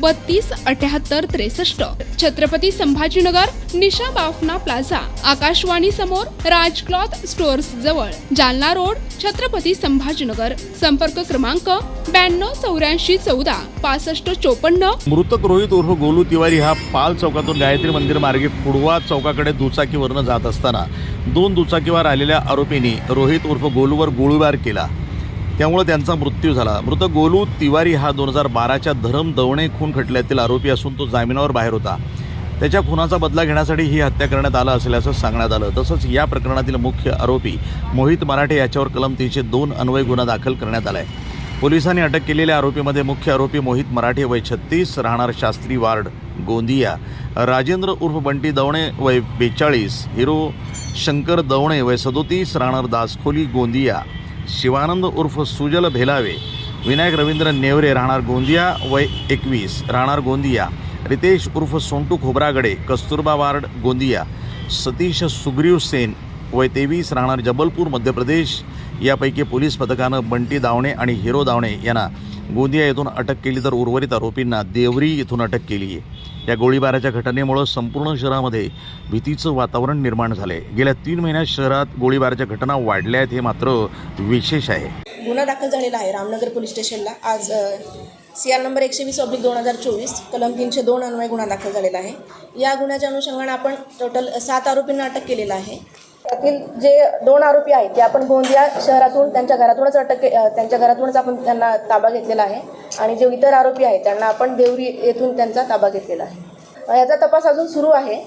बत्तीस अठ्याहत्तर त्रेसष्ट. छत्रपती संभाजीनगर निशा बाफना प्लाझा. आकाशवाणी समोर राज क्लॉथ स्टोअर्स जवळ. जालना रोड छत्रपती संभाजीनगर. संपर्क क्रमांक ब्याण्णव चौऱ्याऐंशी चौदा पासष्ट चोपन्न. मृतक रोहित उर्फ गोलू तिवारी हा पाल चौकातून गायत्री मंदिर मार्गे पुडवा चौकाकडे दुचाकीवरनं जात असताना दोन दुचाकीवर आलेल्या आरोपींनी रोहित उर्फ गोलूवर गोळीबार केला. त्यामुळे त्यांचा मृत्यू झाला. मृत गोलू तिवारी हा दोन हजार बाराच्या धरम दवणे खून खटल्यातील आरोपी असून तो जामिनावर बाहेर होता. त्याच्या खुनाचा बदला घेण्यासाठी ही हत्या करण्यात आलं असल्याचं सांगण्यात आलं. तसंच या प्रकरणातील मुख्य आरोपी मोहित मराठे याच्यावर कलम तीनशे दोन अन्वय गुन्हा दाखल करण्यात आला आहे पोलिसांनी अटक केलेल्या आरोपीमध्ये मुख्य आरोपी मोहित मराठे वय छत्तीस राहणार शास्त्री वार्ड गोंदिया. राजेंद्र उर्फ बंटी दवणे वय बेचाळीस हिरो शंकर दवणे वय सदोतीस राहणार दासखोली गोंदिया. शिवानंद उर्फ सुजल भेलावे विनायक रवींद्र नेवरे राहणार गोंदिया वय एकवीस राहणार गोंदिया रितेश उर्फ सोंटू खोबरागडे कस्तुरबा वार्ड गोंदिया सतीश सुग्रीव सेन वय तेवीस राहणार जबलपूर मध्य प्रदेश यापैकी पोलीस पथकानं बंटी दावणे आणि हिरो दावणे यांना गोंदिया येथून अटक केली तर उर्वरित आरोपींना देवरी येथून अटक केली. आहे या गोळीबाराच्या घटनेमुळं संपूर्ण शहरामध्ये भीतीचं वातावरण निर्माण झालं आहे गेल्या तीन महिन्यात शहरात गोळीबाराच्या घटना वाढल्या आहेत हे मात्र विशेष आहे. गुन्हा दाखल झालेला आहे रामनगर पोलीस स्टेशनला. आज सी आर नंबर एकशे वीस ऑब्लिक दोन हजार चोवीस कलम तीनशे दोन अन्वय गुन्हा दाखल झालेला आहे. या गुन्ह्याच्या अनुषंगाने आपण टोटल सात आरोपींना अटक केलेलं आहे. त्यातील जे दोन आरोपी आहेत ते आपण गोंदिया शहरातून त्यांच्या घरातूनच अटक के त्यांच्या घरातूनच आपण त्यांना ताबा घेतलेला आहे. आणि जे इतर आरोपी आहेत त्यांना आपण देवरी येथून त्यांचा ताबा घेतलेला आहे. याचा तपास अजून सुरू आहे.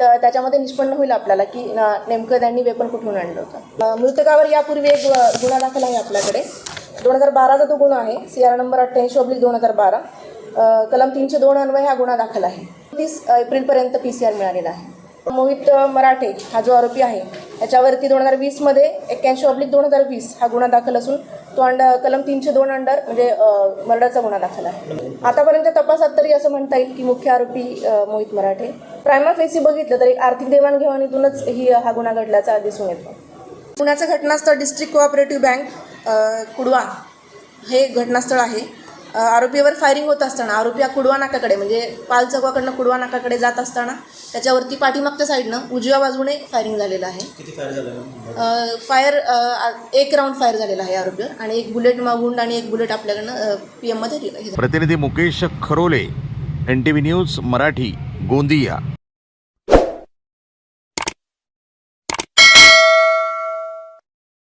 तर त्याच्यामध्ये निष्पन्न होईल आपल्याला की नेमकं त्यांनी वेपन कुठून आणलं होतं. मृतकावर यापूर्वी एक गुन्हा दाखल आहे आपल्याकडे. दोन हजार बाराचा तो गुन्हा आहे सी आर नंबर अठ्ठ्याऐंशी ओब्लिक दोन हजार बारा कलम तीनशे दोन अन्वय हा गुन्हा दाखल आहे. तीस एप्रिलपर्यंत पी सी आर मिळालेला आहे. मोहित मराठे हा जो आरोपी आहे त्याच्यावरती दोन हजार वीसमध्ये एक्क्याऐंशी ऑब्लिक दोन हजार वीस हा गुन्हा दाखल असून तो अंड कलम तीनशे दोन अंडर म्हणजे मर्डरचा गुन्हा दाखल आहे. आतापर्यंत तपासात तरी असं म्हणता येईल की मुख्य आरोपी मोहित मराठे. प्रायमा फेसी बघितलं तर एक आर्थिक देवाणघेवाणीतूनच ही हा गुन्हा घडल्याचा दिसून येतो. पुण्याचं घटनास्थळ डिस्ट्रिक्ट कोऑपरेटिव्ह बँक कुडवा हे घटनास्थळ आहे. आरोपीवर फायरिंग होत असताना आरोपी हा कुडवा नाकाकडे म्हणजे पाल चौकाकडनं कुडवा नाकाकडे जात असताना त्याच्यावरती पाठीमागच्या साईडनं उजव्या बाजूने फायरिंग झालेलं आहे. किती फायर झालं? फायर एक राऊंड फायर झालेला आहे आरोपीवर आणि एक बुलेट मागून आणि एक बुलेट आपल्याकडनं पी एममध्ये प्रतिनिधी Mukesh Kharole N T V news Marathi Gondia.